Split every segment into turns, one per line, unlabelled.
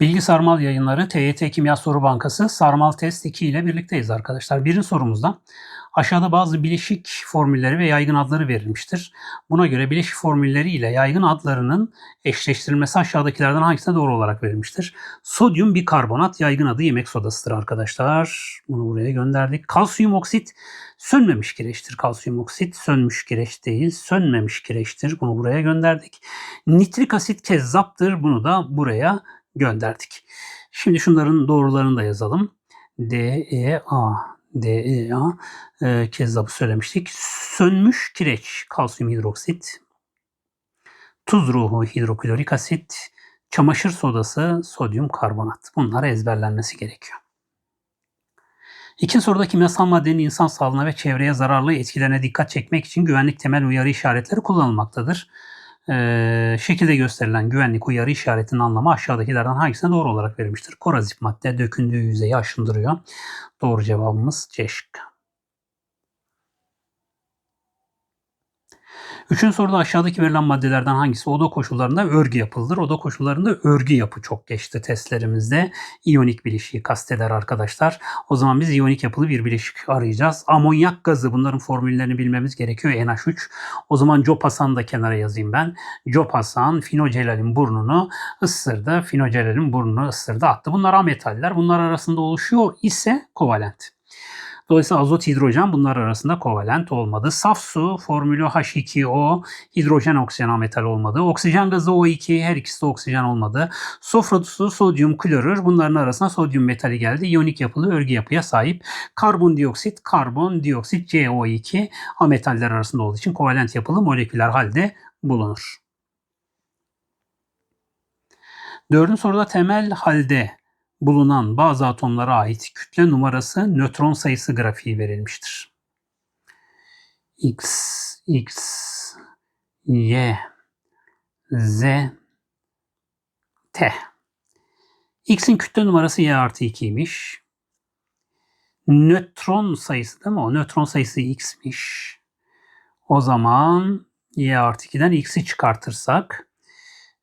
Bilgi Sarmal Yayınları TYT Kimya Soru Bankası Sarmal Test 2 ile birlikteyiz arkadaşlar. Birinci sorumuzda aşağıda bazı bileşik formülleri ve yaygın adları verilmiştir. Buna göre bileşik formülleri ile yaygın adlarının eşleştirilmesi aşağıdakilerden hangisine doğru olarak verilmiştir? Sodyum bikarbonat yaygın adı yemek sodasıdır arkadaşlar. Bunu buraya gönderdik. Kalsiyum oksit sönmemiş kireçtir. Kalsiyum oksit sönmüş kireç değil, sönmemiş kireçtir. Bunu buraya gönderdik. Nitrik asit kezzaptır. Bunu da buraya gönderdik. Şimdi şunların doğrularını da yazalım. D, E, A. D, E, A. E, kezzapı söylemiştik. Sönmüş kireç, kalsiyum hidroksit. Tuz ruhu, hidroklorik asit. Çamaşır sodası, sodyum karbonat. Bunlar ezberlenmesi gerekiyor. İkinci soruda kimyasal maddenin insan sağlığına ve çevreye zararlı etkilerine dikkat çekmek için güvenlik temel uyarı işaretleri kullanılmaktadır. Ee, şekilde gösterilen güvenlik uyarı işaretinin anlamı aşağıdakilerden hangisine doğru olarak verilmiştir? Korozif madde dökündüğü yüzeyi aşındırıyor. Doğru cevabımız C şıkkı. Üçüncü soruda aşağıdaki verilen maddelerden hangisi oda koşullarında örgü yapılır? Oda koşullarında örgü yapı çok geçti testlerimizde. İyonik bileşiği kasteder arkadaşlar. O zaman biz iyonik yapılı bir bileşik arayacağız. Amonyak gazı bunların formüllerini bilmemiz gerekiyor. NH3. O zaman Copasan da kenara yazayım ben. Copasan finocelalin burnunu ısırdı. Finocelalin burnunu ısırdı attı. Bunlar ametaller. Bunlar arasında oluşuyor ise kovalent. Dolayısıyla azot hidrojen bunlar arasında kovalent olmadı. Saf su formülü H2O hidrojen oksijen ametal olmadı. Oksijen gazı O2 her ikisi de oksijen olmadı. Sofra su sodyum klorür bunların arasında sodyum metali geldi. İyonik yapılı örgü yapıya sahip. Karbondioksit karbondioksit CO2 ametaller arasında olduğu için kovalent yapılı moleküler halde bulunur. Dördüncü soruda temel halde bulunan bazı atomlara ait kütle numarası nötron sayısı grafiği verilmiştir. X, X, Y, Z, T. X'in kütle numarası Y artı 2'ymiş. Nötron sayısı değil mi o? Nötron sayısı X'miş. O zaman Y artı 2'den X'i çıkartırsak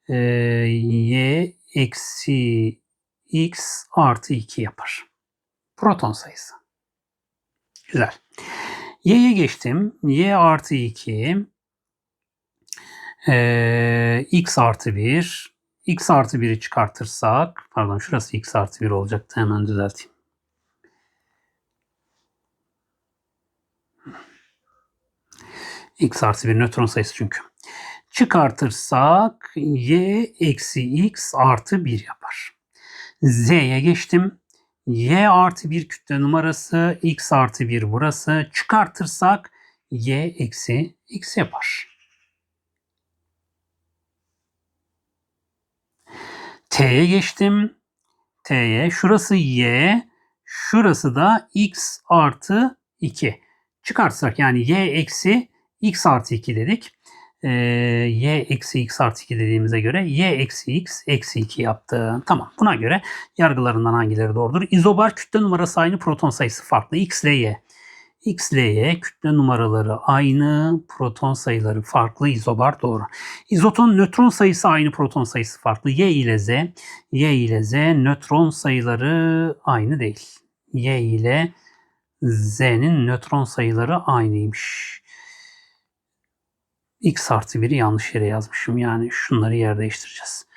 e, Y eksi x artı 2 yapar. Proton sayısı. Güzel. Y'ye geçtim. Y artı 2 ee, x artı 1 x artı 1'i çıkartırsak pardon şurası x artı 1 olacaktı hemen düzelteyim. x artı 1 nötron sayısı çünkü. Çıkartırsak y eksi x artı 1 yapar. Z'ye geçtim. Y artı bir kütle numarası X artı bir burası. Çıkartırsak Y eksi X yapar. T'ye geçtim. T'ye. Şurası Y. Şurası da X artı 2. Çıkartsak yani Y eksi X artı 2 dedik e, y eksi x artı 2 dediğimize göre y eksi x eksi 2 yaptı. Tamam buna göre yargılarından hangileri doğrudur? İzobar kütle numarası aynı proton sayısı farklı. x ile y. X ile Y kütle numaraları aynı, proton sayıları farklı, izobar doğru. İzoton nötron sayısı aynı, proton sayısı farklı. Y ile Z, Y ile Z nötron sayıları aynı değil. Y ile Z'nin nötron sayıları aynıymış x artı 1'i yanlış yere yazmışım. Yani şunları yer değiştireceğiz.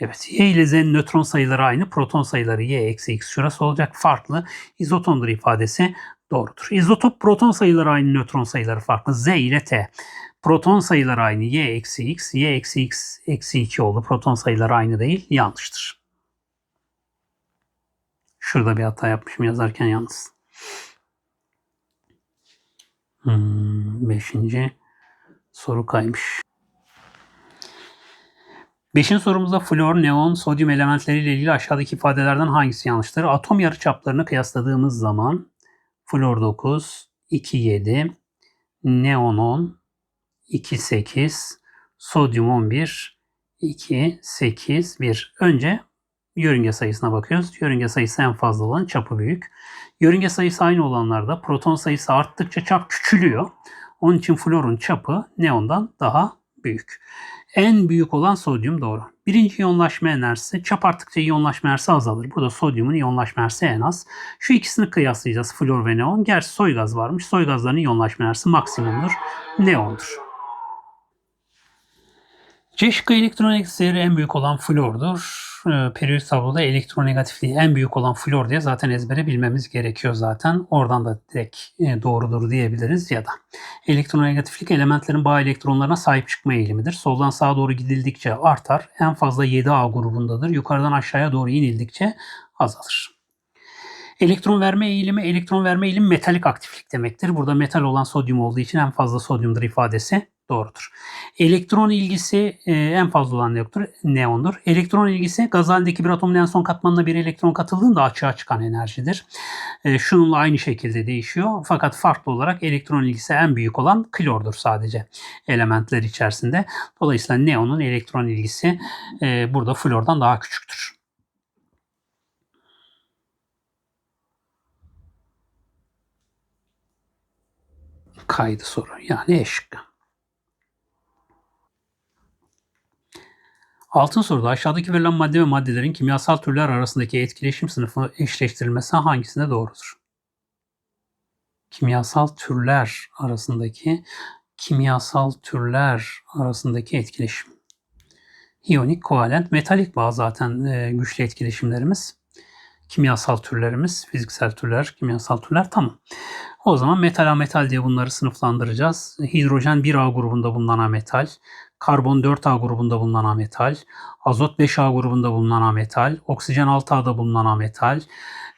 Evet y ile z'nin nötron sayıları aynı. Proton sayıları y eksi x şurası olacak. Farklı. İzotondur ifadesi doğrudur. İzotop proton sayıları aynı. Nötron sayıları farklı. Z ile t. Proton sayıları aynı. Y eksi x. Y eksi x eksi 2 oldu. Proton sayıları aynı değil. Yanlıştır. Şurada bir hata yapmışım yazarken yalnız. Hmm, beşinci. Soru kaymış. Beşinci sorumuzda flor, neon, sodyum elementleriyle ilgili aşağıdaki ifadelerden hangisi yanlıştır? Atom yarıçaplarını kıyasladığımız zaman flor 9, 2, 7, neon 10, 2, 8, sodyum 11, 2, 8, 1. Önce yörünge sayısına bakıyoruz. Yörünge sayısı en fazla olan çapı büyük. Yörünge sayısı aynı olanlarda proton sayısı arttıkça çap küçülüyor. Onun için florun çapı neondan daha büyük. En büyük olan sodyum doğru. Birinci iyonlaşma enerjisi çap arttıkça iyonlaşma enerjisi azalır. Burada sodyumun iyonlaşma enerjisi en az. Şu ikisini kıyaslayacağız flor ve neon. Gerçi soy gaz varmış. Soy gazların iyonlaşma enerjisi maksimumdur. Neondur. C şıkkı elektronegatif değeri en büyük olan flordur. Ee, Periyodik tabloda elektronegatifliği en büyük olan flor diye zaten ezbere bilmemiz gerekiyor zaten. Oradan da direkt e, doğrudur diyebiliriz ya da. Elektronegatiflik elementlerin bağ elektronlarına sahip çıkma eğilimidir. Soldan sağa doğru gidildikçe artar. En fazla 7A grubundadır. Yukarıdan aşağıya doğru inildikçe azalır. Elektron verme eğilimi, elektron verme eğilimi metalik aktiflik demektir. Burada metal olan sodyum olduğu için en fazla sodyumdur ifadesi doğrudur. Elektron ilgisi e, en fazla olan yoktur, neondur. Elektron ilgisi gaz halindeki bir atomun en son katmanına bir elektron katıldığında açığa çıkan enerjidir. E, şununla aynı şekilde değişiyor. Fakat farklı olarak elektron ilgisi en büyük olan klordur sadece elementler içerisinde. Dolayısıyla neonun elektron ilgisi e, burada flordan daha küçüktür. Kaydı soru yani E Altın soruda aşağıdaki verilen madde ve maddelerin kimyasal türler arasındaki etkileşim sınıfı eşleştirilmesi hangisinde doğrudur? Kimyasal türler arasındaki kimyasal türler arasındaki etkileşim. İyonik, kovalent, metalik bağ zaten e, güçlü etkileşimlerimiz. Kimyasal türlerimiz, fiziksel türler, kimyasal türler tamam. O zaman metal ametal diye bunları sınıflandıracağız. Hidrojen 1A grubunda bulunan ametal, karbon 4A grubunda bulunan ametal, azot 5A grubunda bulunan ametal, oksijen 6A'da bulunan ametal,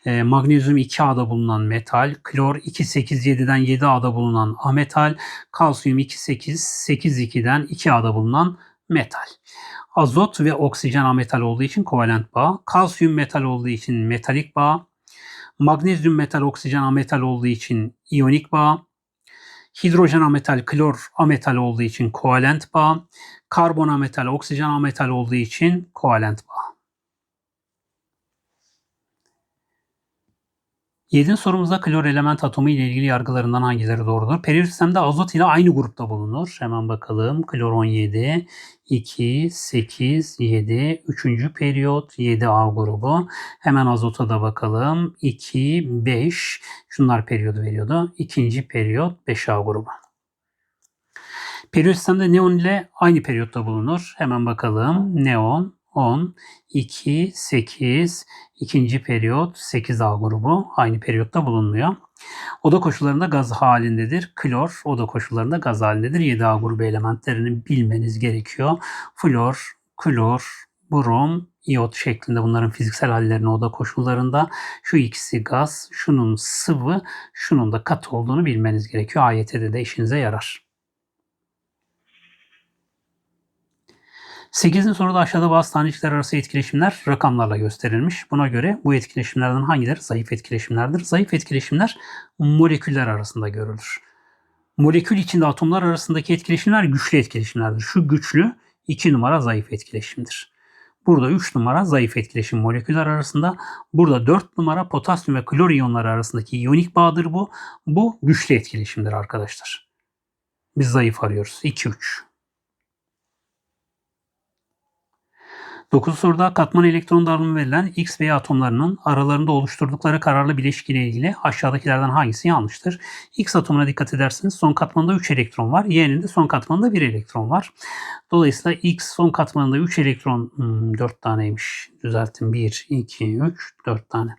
e, magnezyum 2A'da bulunan metal, klor 2,8,7'den 7A'da bulunan ametal, kalsiyum 2,8,8,2'den 2A'da bulunan metal. Azot ve oksijen ametal olduğu için kovalent bağ, kalsiyum metal olduğu için metalik bağ, magnezyum metal oksijen ametal olduğu için iyonik bağ, hidrojen ametal klor ametal olduğu için kovalent bağ, karbon ametal oksijen ametal olduğu için kovalent bağ. Yedinci sorumuzda klor element atomu ile ilgili yargılarından hangileri doğrudur? Periyodik sistemde azot ile aynı grupta bulunur. Hemen bakalım. Klor 17, 2, 8, 7, 3. periyot 7A grubu. Hemen azota da bakalım. 2, 5. Şunlar periyodu veriyordu. İkinci periyot 5A grubu. Periyodik sistemde neon ile aynı periyotta bulunur. Hemen bakalım. Neon 10, 2, 8, ikinci periyot 8A grubu aynı periyotta bulunmuyor. Oda koşullarında gaz halindedir. Klor oda koşullarında gaz halindedir. 7A grubu elementlerini bilmeniz gerekiyor. Flor, klor, brom, iot şeklinde bunların fiziksel hallerini oda koşullarında şu ikisi gaz, şunun sıvı, şunun da katı olduğunu bilmeniz gerekiyor. AYT'de de işinize yarar. 8. soruda aşağıda bazı tanecikler arası etkileşimler rakamlarla gösterilmiş. Buna göre bu etkileşimlerden hangileri zayıf etkileşimlerdir? Zayıf etkileşimler moleküller arasında görülür. Molekül içinde atomlar arasındaki etkileşimler güçlü etkileşimlerdir. Şu güçlü 2 numara zayıf etkileşimdir. Burada 3 numara zayıf etkileşim moleküller arasında. Burada 4 numara potasyum ve klor iyonları arasındaki iyonik bağdır bu. Bu güçlü etkileşimdir arkadaşlar. Biz zayıf arıyoruz. 2-3. 9 soruda katman elektron dağılımı verilen X ve Y atomlarının aralarında oluşturdukları kararlı bileşik ile ilgili aşağıdakilerden hangisi yanlıştır? X atomuna dikkat ederseniz son katmanında 3 elektron var. Y'nin de son katmanında 1 elektron var. Dolayısıyla X son katmanında 3 elektron hmm, 4 taneymiş. Düzelttim 1, 2, 3, 4 tane.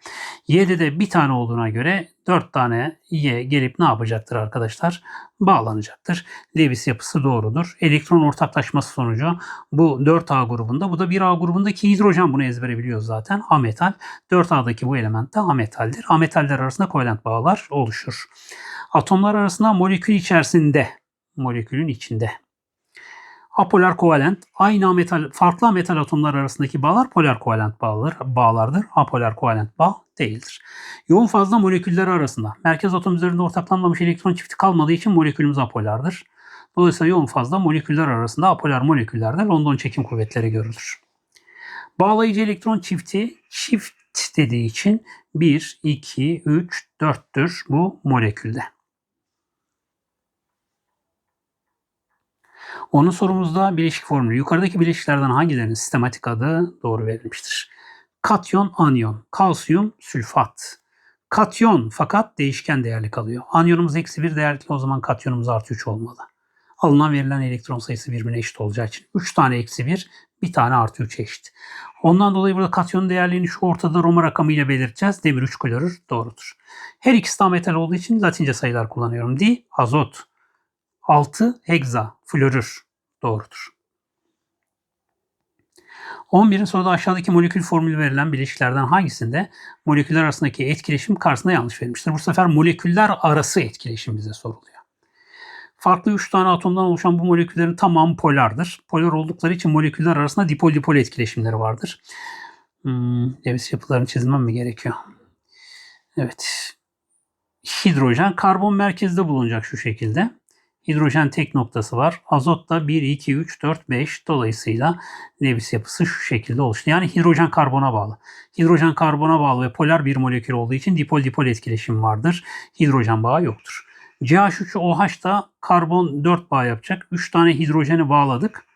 Y'de de bir tane olduğuna göre 4 tane Y gelip ne yapacaktır arkadaşlar? Bağlanacaktır. Lewis yapısı doğrudur. Elektron ortaklaşması sonucu bu 4A grubunda bu da 1A grubundaki hidrojen bunu ezbere biliyoruz zaten. Ametal. 4A'daki bu element de ametaldir. Ametaller arasında kovalent bağlar oluşur. Atomlar arasında molekül içerisinde molekülün içinde apolar kovalent aynı metal farklı metal atomlar arasındaki bağlar polar kovalent bağlar, bağlardır. Apolar kovalent bağ değildir. Yoğun fazla moleküller arasında merkez atom üzerinde ortaklanmamış elektron çifti kalmadığı için molekülümüz apolardır. Dolayısıyla yoğun fazla moleküller arasında apolar moleküllerde London çekim kuvvetleri görülür. Bağlayıcı elektron çifti çift dediği için 1, 2, 3, 4'tür bu molekülde. Onun sorumuzda bileşik formülü. Yukarıdaki bileşiklerden hangilerinin sistematik adı doğru verilmiştir? Katyon, anyon, kalsiyum, sülfat. Katyon fakat değişken değerli kalıyor. Anyonumuz eksi 1 değerli o zaman katyonumuz artı 3 olmalı. Alınan verilen elektron sayısı birbirine eşit olacağı için 3 tane eksi 1, bir tane artı 3 eşit. Ondan dolayı burada katyon değerliğini şu ortada Roma rakamıyla belirteceğiz. Demir 3 klorür doğrudur. Her ikisi de metal olduğu için latince sayılar kullanıyorum. Di, azot. 6 hegza, florür doğrudur. 11'in soruda aşağıdaki molekül formülü verilen bileşiklerden hangisinde moleküller arasındaki etkileşim karşısında yanlış verilmiştir? Bu sefer moleküller arası etkileşim bize soruluyor. Farklı 3 tane atomdan oluşan bu moleküllerin tamamı polardır. Polar oldukları için moleküller arasında dipol dipol etkileşimleri vardır. Hmm, Lewis yapılarını çizmem mi gerekiyor? Evet. Hidrojen karbon merkezde bulunacak şu şekilde. Hidrojen tek noktası var. Azot da 1, 2, 3, 4, 5. Dolayısıyla Lewis yapısı şu şekilde oluştu. Yani hidrojen karbona bağlı. Hidrojen karbona bağlı ve polar bir molekül olduğu için dipol dipol etkileşim vardır. Hidrojen bağı yoktur. CH3OH da karbon 4 bağ yapacak. 3 tane hidrojeni bağladık.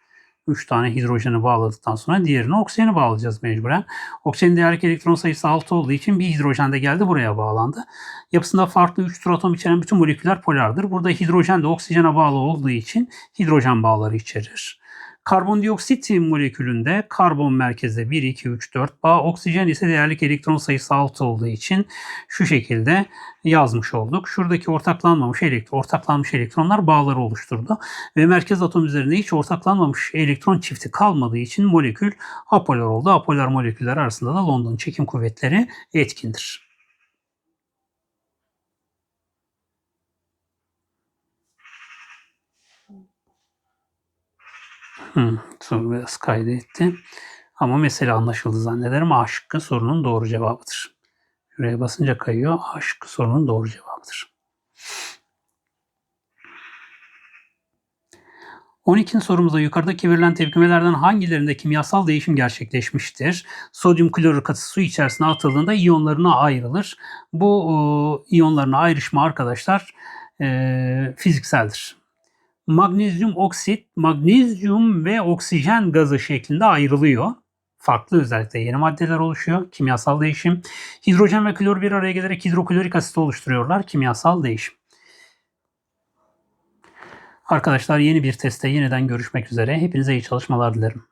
3 tane hidrojeni bağladıktan sonra diğerini oksijeni bağlayacağız mecburen. Oksijenin değerlik elektron sayısı 6 olduğu için bir hidrojen de geldi buraya bağlandı. Yapısında farklı 3 tür atom içeren bütün moleküller polardır. Burada hidrojen de oksijene bağlı olduğu için hidrojen bağları içerir. Karbondioksit molekülünde karbon merkezde 1, 2, 3, 4 bağ, oksijen ise değerlik elektron sayısı 6 olduğu için şu şekilde yazmış olduk. Şuradaki ortaklanmamış elektron, ortaklanmış elektronlar bağları oluşturdu. Ve merkez atom üzerinde hiç ortaklanmamış elektron çifti kalmadığı için molekül apolar oldu. Apolar moleküller arasında da London çekim kuvvetleri etkindir. Hmm, soru biraz kaydetti. Ama mesele anlaşıldı zannederim. A sorunun doğru cevabıdır. Şuraya basınca kayıyor. A sorunun doğru cevabıdır. 12. sorumuzda yukarıdaki verilen tepkimelerden hangilerinde kimyasal değişim gerçekleşmiştir? Sodyum klorür katısı su içerisine atıldığında iyonlarına ayrılır. Bu e, iyonlarına ayrışma arkadaşlar e, fizikseldir magnezyum oksit, magnezyum ve oksijen gazı şeklinde ayrılıyor. Farklı özellikle yeni maddeler oluşuyor. Kimyasal değişim. Hidrojen ve klor bir araya gelerek hidroklorik asit oluşturuyorlar. Kimyasal değişim. Arkadaşlar yeni bir testte yeniden görüşmek üzere. Hepinize iyi çalışmalar dilerim.